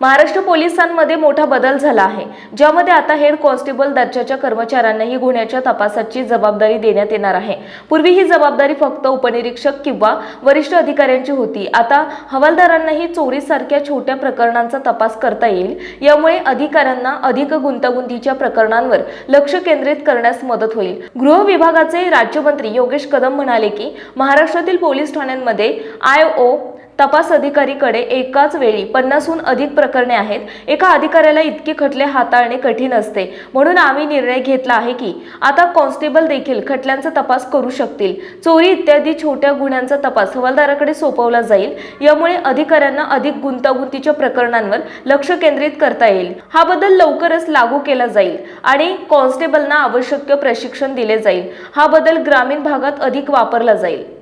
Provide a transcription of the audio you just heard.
महाराष्ट्र पोलिसांमध्ये मोठा बदल झाला आहे ज्यामध्ये आता हेड कॉन्स्टेबल दर्जाच्या कर्मचाऱ्यांनाही गुन्ह्याच्या तपासाची जबाबदारी देण्यात येणार आहे. पूर्वी ही जबाबदारी फक्त उपनिरीक्षक किंवा वरिष्ठ अधिकाऱ्यांची होती. आता हवालदारांनाही चोरीसारख्या छोट्या प्रकरणांचा तपास करता येईल. यामुळे अधिकाऱ्यांना अधिक गुंतागुंतीच्या प्रकरणांवर लक्ष केंद्रित करण्यास मदत होईल. गृह विभागाचे राज्यमंत्री योगेश कदम म्हणाले की महाराष्ट्रातील पोलीस ठाण्यांमध्ये आय ओ तपास अधिकारीकडे एकाच वेळी पन्नासहून अधिक प्रकरणे आहेत. एका अधिकाऱ्याला इतके खटले हाताळणे कठीण असते. म्हणून आम्ही निर्णय घेतला आहे की आता कॉन्स्टेबल देखील खटल्यांचा तपास करू शकतील. चोरी इत्यादी छोट्या गुन्ह्यांचा तपास हवालदाराकडे सोपवला जाईल. यामुळे अधिकाऱ्यांना अधिक गुंतागुंतीच्या प्रकरणांवर लक्ष केंद्रित करता येईल. हा बदल लवकरच लागू केला जाईल आणि कॉन्स्टेबलना आवश्यक प्रशिक्षण दिले जाईल. हा बदल ग्रामीण भागात अधिक वापरला जाईल.